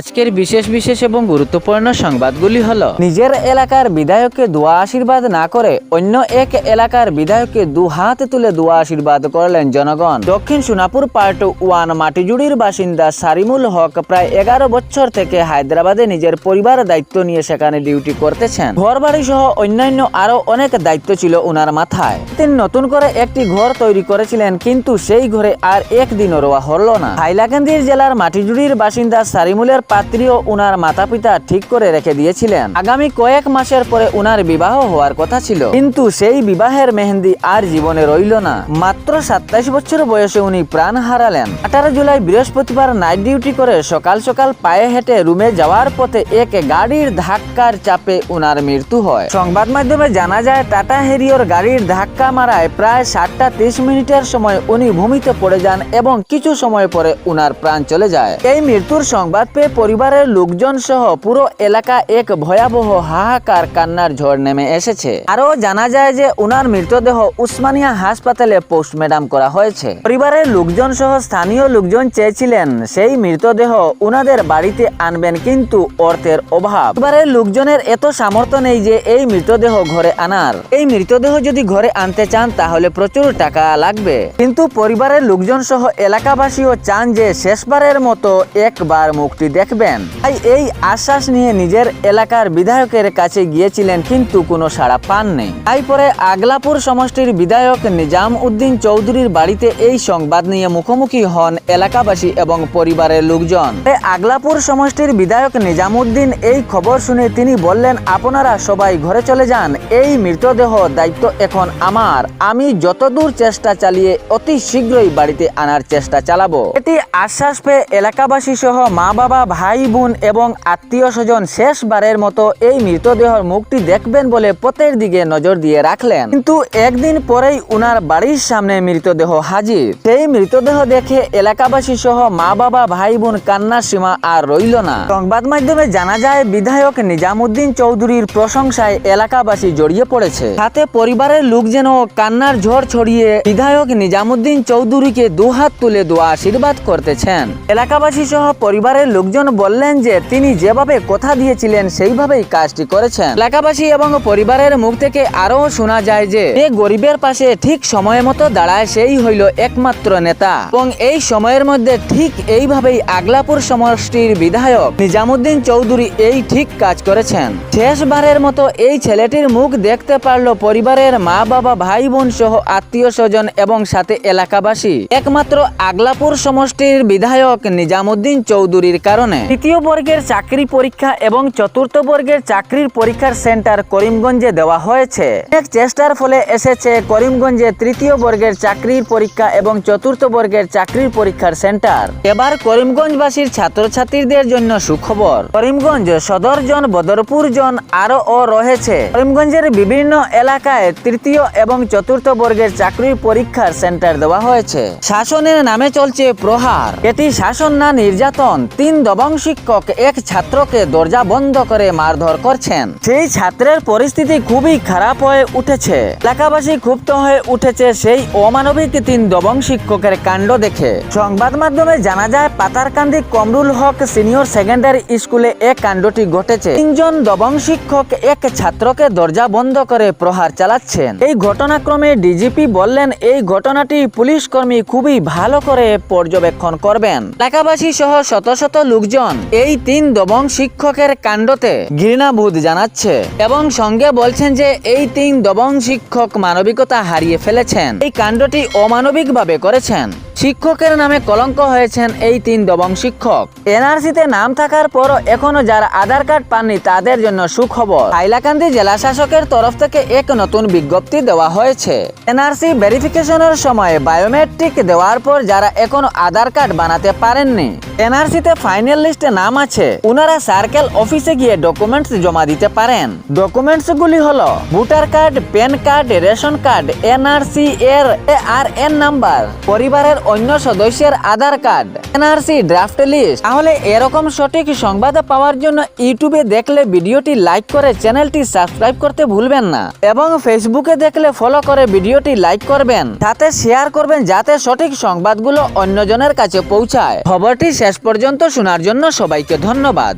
আজকের বিশেষ বিশেষ এবং গুরুত্বপূর্ণ সংবাদগুলি হলো, নিজের এলাকার বিধায়ককে দোয়া আশীর্বাদ না করে অন্য এক এলাকার বিধায়ককে দু হাত তুলে দোয়া আশীর্বাদ করলেন জনগণ। দক্ষিণ সোনাপুর পার্ট ওয়ান মাটিজুড়ির বাসিন্দা সারিমুল হক প্রায় এগারো বছর থেকে হায়দ্রাবাদে নিজের পরিবার দায়িত্ব নিয়ে সেখানে ডিউটি করতেছেন। ঘর বাড়ি সহ অন্যান্য আরও অনেক দায়িত্ব ছিল উনার মাথায়। তিনি নতুন করে একটি ঘর তৈরি করেছিলেন, কিন্তু সেই ঘরে আর একদিনও রোয়া হলো না। হাইলাকান্দির জেলার মাটিজুড়ির বাসিন্দা সারিমুলের পাত্রীও উনার মাতা পিতা ঠিক করে রেখে দিয়েছিলেন। আগামী কয়েক মাসের পরে উনার বিবাহ হওয়ার কথা ছিল। কিন্তু সেই বিবাহের মেহেন্দি আর জীবনে রইল না। মাত্র সাতাইশ বছর বয়সে উনি প্রাণ হারালেন। আঠারো জুলাই বৃহস্পতিবার নাইট ডিউটি করে সকাল সকাল পায়ে হেঁটে রুমে যাওয়ার পথে এক গাড়ির ধাক্কার চাপে উনার মৃত্যু হয়। সংবাদ মাধ্যমে জানা যায়, টাটা হেরিওর গাড়ির ধাক্কা মারায় প্রায় সাতটা তিরিশ মিনিটের সময় উনি ভূমিতে পড়ে যান এবং কিছু সময় পরে উনার প্রাণ চলে যায়। এই মৃত্যুর সংবাদ পেয়ে পরিবারের লোকজন সহ পুরো এলাকা এক ভয়াবহ হাহাকার কান্নার ঝড় নেমে এসেছে। আরও জানা যায় যে উনার মৃতদেহ উসমানিয়া হাসপাতালে পোস্টমর্টম করা হয়েছে। পরিবারের লোকজন সহ স্থানীয় লোকজন চেয়েছিলেন সেই মৃতদেহ উনাদের বাড়িতে আনবেন কিন্তু অর্থের অভাব। পরিবারের লোকজনের এত সামর্থ্য নেই যে এই মৃতদেহ ঘরে আনার। এই মৃতদেহ যদি ঘরে আনতে চান তাহলে প্রচুর টাকা লাগবে। কিন্তু পরিবারের লোকজন সহ এলাকাবাসীও চান যে শেষবারের মতো একবার মুক্তি দেখবেন। তাই এই আশ্বাস নিয়ে নিজের এলাকার বিধায়কের কাছে গিয়েছিলেন কিন্তু কোনো সাড়া পাননি। তাই পরে আগলাপুর সমষ্টির বিধায়ক নিজাম উদ্দিন চৌধুরীর বাড়িতে এই সংবাদ নিয়ে মুখোমুখি হন এলাকাবাসী এবং পরিবারের লোকজন। আগলাপুর সমষ্টির বিধায়ক নিজামুদ্দিন এই খবর শুনে তিনি বললেন, আপনারা সবাই ঘরে চলে যান। এই মৃতদেহ দায়িত্ব এখন আমার। আমি যতদূর চেষ্টা চালিয়ে অতি শীঘ্রই বাড়িতে আনার চেষ্টা চালাবো। এটি আশ্বাস পেয়ে এলাকাবাসী সহ মা বাবা ভাই বোন এবং আত্মীয় স্বজন শেষবারের মতো এই মৃতদেহর মুক্তি দেখবেন বলে পথের দিকে নজর দিয়ে রাখলেন। কিন্তু একদিন পরেই উনার বাড়ির সামনে মৃতদেহ হাজির। সেই মৃতদেহ দেখে এলাকাবাসী সহ মা বাবা ভাই বোন কান্নার সীমা আর রইল না। সংবাদ মাধ্যমে জানা যায়, বিধায়ক নিজামুদ্দিন চৌধুরীর প্রশংসায় এলাকাবাসী জড়িয়ে পড়েছে। সাথে পরিবারের লোক যেন কান্নার ঝড় ছড়িয়ে বিধায়ক নিজামুদ্দিন চৌধুরীকে দুহাত তুলে দোয়া আশীর্বাদ করতেছেন। এলাকাবাসী সহ পরিবারের লোকজন বললেন যে তিনি যেভাবে কথা দিয়েছিলেন, সেইভাবেই কাজটি করেছেন। এলাকাবাসী এবং পরিবারের মুখ থেকে আরও শোনা যায় যে যে গরিবের পাশে ঠিক সময় মতো দাঁড়ায় সেই হইল একমাত্র নেতা। এবং এই সময়ের মধ্যে ঠিক এইভাবেই আগলাপুর সমষ্টির বিধায়ক নিজামুদ্দিন চৌধুরী এই ঠিক কাজ করেছেন। শেষবারের মতো এই ছেলেটির মুখ দেখতে পারল পরিবারের মা বাবা, ভাই বোন সহ আত্মীয় স্বজন এবং সাথে এলাকাবাসী। একমাত্র আগলাপুর সমষ্টির বিধায়ক নিজামুদ্দিন চৌধুরীর কারণে তৃতীয় বর্গের চাকরি পরীক্ষা এবং চতুর্থ বর্গের চাকরির পরীক্ষার সেন্টার করিমগঞ্জে দেওয়া হয়েছে। এক চেষ্টার ফলে এসেছে করিমগঞ্জে তৃতীয় বর্গের চাকরির পরীক্ষা এবং চতুর্থ বর্গের চাকরির পরীক্ষার সেন্টার। এবার করিমগঞ্জবাসীর ছাত্রছাত্রীদের জন্য সুখবর। করিমগঞ্জ সদর জন, বদরপুর জন আরও ও রয়েছে। করিমগঞ্জের বিভিন্ন এলাকায় তৃতীয় এবং চতুর্থ বর্গের চাকরির পরীক্ষার সেন্টার দেওয়া হয়েছে। শাসনের নামে চলছে প্রহার। এটি শাসন না নির্যাতন, তিন দবং শিক্ষক এক ছাত্রকে দরজা বন্ধ করে মারধর করছেন। সেই ছাত্রের পরিস্থিতি খুবই খারাপ হয়ে উঠেছে। এলাকাবাসী ক্ষুব্ধ হয়ে উঠেছে সেই অমানবিক তিন দবং শিক্ষকের কাণ্ড দেখে। সংবাদ মাধ্যমে জানা যায়, পাতারকান্দি কমরুল হক সিনিয়র সেকেন্ডারি স্কুলে এক কাণ্ডটি ঘটেছে। তিনজন দবং শিক্ষক এক ছাত্রকে দরজা বন্ধ করে প্রহার চালাচ্ছেন। এই ঘটনাক্রমে ডিজিপি বললেন, এই ঘটনাটি পুলিশ কর্মী খুবই ভালো করে পর্যবেক্ষণ করবেন। এলাকাবাসী সহ শত শত লোকজন এই তিন দবং শিক্ষকের কাণ্ডতে ঘৃণাবোধ জানাচ্ছে এবং সঙ্গে বলছেন যে এই তিন দবং শিক্ষক মানবিকতা হারিয়ে ফেলেছেন। এই কাণ্ডটি অমানবিকভাবে করেছেন। শিক্ষকের নামে কলঙ্ক হয়েছেন এই তিন দবং শিক্ষক। এনআরসিতে নাম থাকার পরও এখনও যারা আধার কার্ড পাননি তাদের জন্য সুখবর। হাইলাকান্দি জেলা শাসকের তরফ থেকে এক নতুন বিজ্ঞপ্তি দেওয়া হয়েছে। এনআরসি ভেরিফিকেশনের সময় বায়োমেট্রিক দেওয়ার পর যারা এখনও আধার কার্ড বানাতে পারেননি, এনআরসিতে ফাইনাল লিস্টে নাম আছে। ওনারা সার্কেল অফিসে গিয়ে ডকুমেন্টস জমা দিতে পারেন। ডকুমেন্টস গুলি হলো voter card, pan card, ration card, NRC এর আর এন নাম্বার, পরিবারের অন্য সদস্যের Aadhaar card, NRC draft list. তাহলে এরকম সঠিক সংবাদ পাওয়ার জন্য ইউটিউবে দেখলে ভিডিওটি লাইক করে চ্যানেলটি সাবস্ক্রাইব করতে ভুলবেন না। এবং ফেসবুকে দেখলে ফলো করে ভিডিওটি লাইক করবেন। সাথে শেয়ার করবেন যাতে সঠিক সংবাদগুলো অন্যজনের কাছে পৌঁছায়। খবরটি শেষ পর্যন্ত শোনার জন্য সবাইকে ধন্যবাদ।